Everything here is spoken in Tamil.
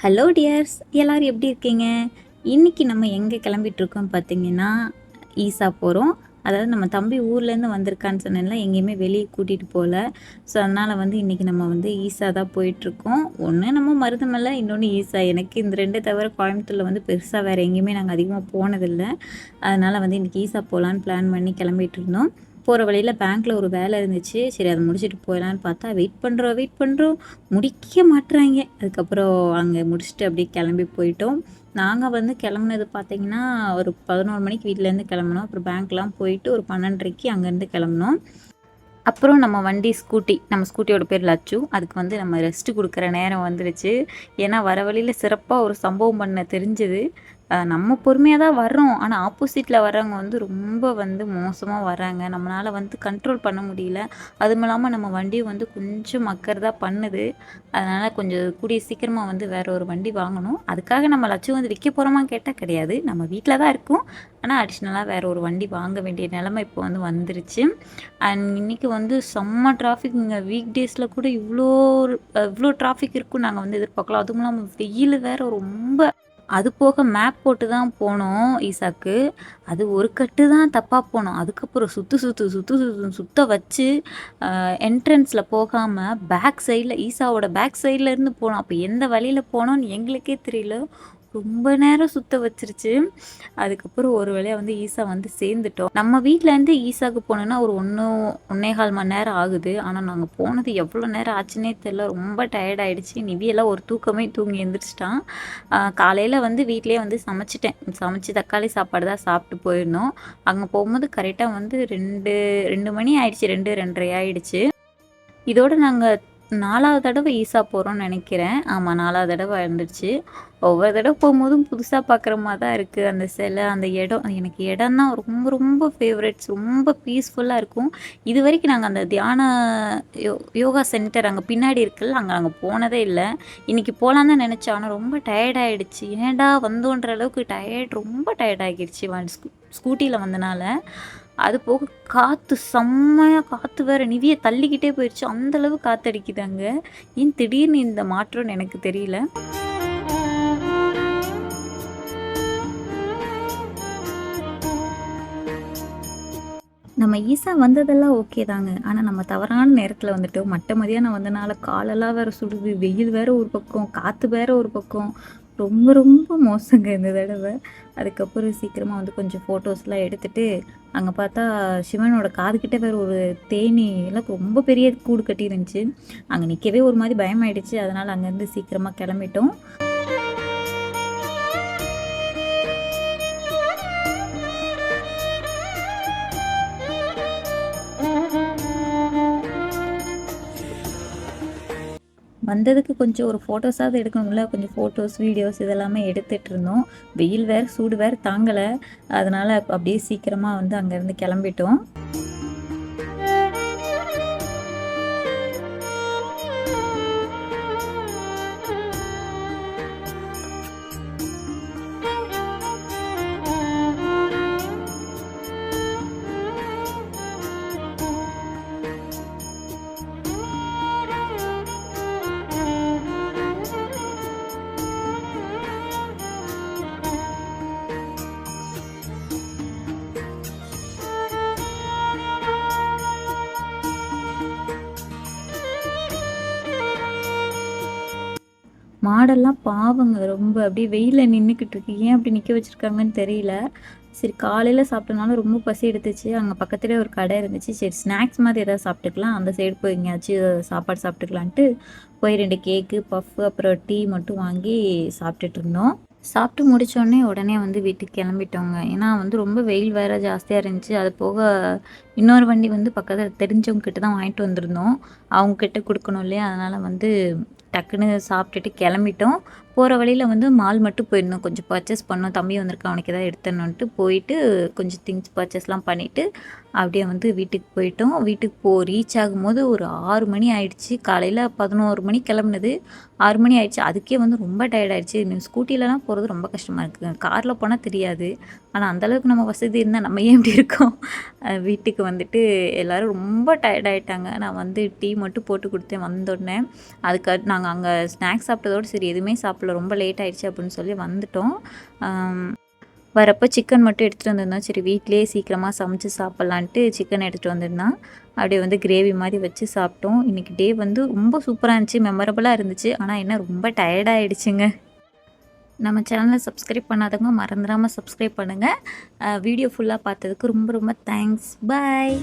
ஹலோ டியர்ஸ் எல்லோரும் எப்படி இருக்கீங்க? இன்றைக்கி நம்ம எங்கே கிளம்பிட்டுருக்கோம் பார்த்தீங்கன்னா ஈஸா போகிறோம் அதாவது நம்ம தம்பி ஊர்லேருந்து வந்திருக்கான்னு சொன்னேன்ல எங்கேயுமே வெளியே கூட்டிகிட்டு போகல. ஸோ அதனால் வந்து இன்றைக்கி நம்ம வந்து ஈஸா தான் போயிட்டுருக்கோம். ஒன்று நம்ம மருதமலை இன்னொன்று ஈஸா எனக்கு இந்த ரெண்டை தவிர கோயம்புத்தூரில் வந்து பெருசாக வேறு எங்கேயுமே நாங்கள் அதிகமாக போனதில்லை. அதனால் வந்து இன்றைக்கி ஈஸா போகலான்னு பிளான் பண்ணி கிளம்பிகிட்டு இருந்தோம் போகிற வழியில் பேங்க்கில் ஒரு வேலை இருந்துச்சு. சரி அதை முடிச்சுட்டு போயிடலான்னு பார்த்தா வெயிட் பண்ணுறோம் வெயிட் பண்ணுறோம் முடிக்க மாட்டுறாங்க அதுக்கப்புறம் அங்கே முடிச்சுட்டு அப்படியே கிளம்பி போயிட்டோம். நாங்கள் வந்து கிளம்புனது பார்த்தீங்கன்னா ஒரு பதினோரு மணிக்கு வீட்டிலேருந்து கிளம்புனோம். அப்புறம் பேங்க்லாம் போயிட்டு ஒரு பன்னெண்டரைக்கு அங்கேருந்து கிளம்புனோம். அப்புறம் நம்ம வண்டி ஸ்கூட்டி நம்ம ஸ்கூட்டியோட பேர் லச்சு. அதுக்கு வந்து நம்ம ரெஸ்ட்டு கொடுக்குற நேரம் வந்துடுச்சு. ஏன்னா வர வழியில் சிறப்பாக ஒரு சம்பவம் பண்ண தெரிஞ்சது. நம்ம பொறுமையாக தான் வர்றோம். ஆனால் ஆப்போசிட்டில் வர்றவங்க வந்து ரொம்ப வந்து மோசமாக வராங்க நம்மளால் வந்து கண்ட்ரோல் பண்ண முடியல. அதுவும் இல்லாமல் நம்ம வண்டியை வந்து கொஞ்சம் மக்கர் தான் பண்ணுது. அதனால் கொஞ்சம் கூடிய சீக்கிரமாக வந்து வேற ஒரு வண்டி வாங்கணும். அதுக்காக நம்ம லட்சம் வந்து விற்க போகிறோமா கேட்டால் கிடையாது. நம்ம வீட்டில் தான் இருக்கோம். ஆனால் அடிஷ்னலாக வேற ஒரு வண்டி வாங்க வேண்டிய நிலமை இப்போ வந்து வந்துருச்சு. அண்ட் இன்னைக்கு வந்து செம்ம டிராஃபிக் இங்கே வீக் டேஸில் கூட இவ்வளோ இவ்வளோ டிராஃபிக் இருக்கும் நாங்கள் வந்து எதிர்பார்க்கலாம் அதுவும் இல்லாமல் வெயில் வேற ரொம்ப அது போக மேப் போட்டு தான் போனோம் ஈசாக்கு. அது ஒரு கட்டு தான் தப்பாக போனோம். அதுக்கப்புறம் சுற்று சுற்று சுற்று சுற்று சுத்த வச்சு என்ட்ரன்ஸில் போகாமல் பேக் சைடில் ஈசாவோட பேக் சைடில் இருந்து போனோம். அப்போ எந்த வழியில் போனோம்னு எங்களுக்கே தெரியல. ரொம்ப நேரம் சுத்த வச்சிருச்சு. அதுக்கப்புறம் ஒரு வேளையாக வந்து ஈசா வந்து சேர்ந்துட்டோம். நம்ம வீட்டிலேருந்து ஈசாக்கு போனோன்னா ஒரு ஒன்று ஒன்னே கால் மணி நேரம் ஆகுது. ஆனால் நாங்கள் போனது எவ்வளோ நேரம் ஆச்சுன்னே தெரியல. ரொம்ப டயர்ட் ஆயிடுச்சு. நிவியெல்லாம் ஒரு தூக்கமே தூங்கி எழுந்திரிச்சிட்டான் காலையில் வந்து வீட்டிலேயே வந்து சமைச்சிட்டேன். சமைச்சு தக்காளி சாப்பாடு தான் சாப்பிட்டு போயிருந்தோம். அங்கே போகும்போது கரெக்டாக வந்து ரெண்டு ரெண்டு மணி ஆயிடுச்சு. ரெண்டு ரெண்டரை ஆயிடுச்சு. இதோட நாங்கள் நாலாவது தடவை ஈஸா போகிறோம்னு நினைக்கிறேன். ஆமாம் நாலாவது தடவை இருந்துச்சு ஒவ்வொரு தடவை போகும்போதும் புதுசாக பார்க்குற மாதிரி தான் இருக்குது அந்த சிலை அந்த இடம் எனக்கு இடம் தான் ரொம்ப ரொம்ப ஃபேவரட்ஸ் ரொம்ப பீஸ்ஃபுல்லாக இருக்கும். இது வரைக்கும் நாங்கள் அந்த தியான யோ யோகா சென்டர் அங்கே பின்னாடி இருக்குல்ல அங்கே நாங்கள் போனதே இல்லை. இன்றைக்கி போகலான்னு தான் நினச்சோம் ஆனால் ரொம்ப டயர்ட் ஆகிடுச்சு ஏன்டா வந்தோன்ற அளவுக்கு டயர்ட் ரொம்ப டயர்டாகிடுச்சு ஸ்கூ ஸ்கூட்டியில் வந்தனால. அது போக காற்று செம்மையாக காற்று வேறு நிதியை தள்ளிக்கிட்டே போயிடுச்சு அந்தளவு காற்றடிக்குது அங்கே. ஏன் திடீர்னு இந்த மாற்றம்னு எனக்கு தெரியல. நம்ம ஈஸா வந்ததெல்லாம் ஓகே தாங்க. ஆனால் நம்ம தவறான நேரத்தில் வந்துட்டோம். மட்ட மதியானம் வந்தனால காலெல்லாம் வேறு சுடுது. வெயில் வேறு ஒரு பக்கம் காற்று வேறு ஒரு பக்கம். ரொம்ப ரொம்ப மோசங்க இந்த தடவை. அதுக்கப்புறம் சீக்கிரமாக வந்து கொஞ்சம் ஃபோட்டோஸ்லாம் எடுத்துட்டு அங்கே பார்த்தா சிவனோட காதுகிட்ட வேறு ஒரு தேனி எல்லாம் ரொம்ப பெரிய கூடு கட்டி இருந்துச்சு அங்கே நிற்கவே ஒரு மாதிரி பயமாயிடுச்சு. அதனால் அங்கேருந்து சீக்கிரமாக கிளம்பிட்டோம். வந்ததுக்கு கொஞ்சம் ஒரு ஃபோட்டோஸாவது எடுக்கணும்ல. கொஞ்சம் ஃபோட்டோஸ் வீடியோஸ் இதெல்லாமே எடுத்துகிட்டு இருந்தோம். வெயில் வேறு சூடு வேறு தாங்கலை. அதனால் அப்படியே சீக்கிரமாக வந்து அங்கேருந்து கிளம்பிட்டோம். மாடெல்லாம் பாவங்க ரொம்ப அப்படியே வெயிலில் நின்றுக்கிட்டு இருக்கு. ஏன் அப்படி நிற்க வச்சுருக்காங்கன்னு தெரியல. சரி காலையில் சாப்பிட்டனால ரொம்ப பசி எடுத்துச்சு. அங்கே பக்கத்துலேயே ஒரு கடை இருந்துச்சு. சரி ஸ்நாக்ஸ் மாதிரி எதாவது சாப்பிட்டுக்கலாம். அந்த சைடு போய் எங்கேயாச்சும் சாப்பாடு சாப்பிட்டுக்கலான்ட்டு போய் ரெண்டு கேக்கு பஃப் அப்புறம் டீ மட்டும் வாங்கி சாப்பிட்டுட்டு இருந்தோம். சாப்பிட்டு முடித்தோடனே உடனே வந்து வீட்டுக்கு கிளம்பிட்டோங்க. ஏன்னா வந்து ரொம்ப வெயில் வேறு ஜாஸ்தியாக இருந்துச்சு. அது போக இன்னொரு வண்டி வந்து பக்கத்தில் தெரிஞ்சவங்க கிட்ட தான் வாங்கிட்டு வந்திருந்தோம். அவங்க கிட்ட கொடுக்கணும் இல்லையா? அதனால் வந்து டக்குன்னு சாப்பிட்டுட்டு கிளம்பிட்டோம். போகிற வழியில் வந்து மால் மட்டும் போயிருந்தோம் கொஞ்சம் பர்ச்சேஸ் பண்ணோம் தம்பி வந்திருக்கான். அவனுக்கு எதாவது எடுத்தணுன்ட்டு போயிட்டு கொஞ்சம் திங்ஸ் பர்ச்சேஸ்லாம் பண்ணிவிட்டு அப்படியே வந்து வீட்டுக்கு போயிட்டோம். வீட்டுக்கு போ ரீச் ஆகும்போது ஒரு ஆறு மணி ஆயிடுச்சு. காலையில் பதினோரு மணி கிளம்புனது. ஆறு மணி ஆயிடுச்சு. அதுக்கே வந்து ரொம்ப டயர்ட் ஆயிடுச்சு. ஸ்கூட்டிலலாம் போகிறது ரொம்ப கஷ்டமாக இருக்குது காரில் போனால் தெரியாது. ஆனால் அந்தளவுக்கு நம்ம வசதி இருந்தால் நம்ம ஏன் இப்படி இருக்கோம்? வீட்டுக்கு வந்துட்டு எல்லோரும் ரொம்ப டயர்டாயிட்டாங்க நான் வந்து டீ மட்டும் போட்டு கொடுத்தேன் வந்தோடனே அதுக்கு நாங்கள் அங்கே ஸ்நாக்ஸ் சாப்பிட்டதோடு சரி எதுவுமே சாப்பிடல. சாப்பிடல ரொம்ப லேட் ஆயிடுச்சு அப்படின்னு சொல்லி வந்துட்டோம். வரப்போ சிக்கன் மட்டும் எடுத்துகிட்டு வந்திருந்தோம். சரி வீட்டிலேயே சீக்கிரமாக சமைச்சு சாப்பிட்லான்ட்டு சிக்கன் எடுத்துகிட்டு வந்திருந்தான். அப்படியே வந்து கிரேவி மாதிரி வச்சு சாப்பிட்டோம். இன்றைக்கி டே வந்து ரொம்ப சூப்பராக இருந்துச்சு மெமரபுளாக இருந்துச்சு. ஆனால் என்ன ரொம்ப டயர்டாகிடுச்சுங்க நம்ம சேனலை சப்ஸ்கிரைப் பண்ணாதவங்க மறந்துடாமல் சப்ஸ்கிரைப் பண்ணுங்கள் வீடியோ ஃபுல்லாக பார்த்ததுக்கு ரொம்ப ரொம்ப தேங்க்ஸ் பாய்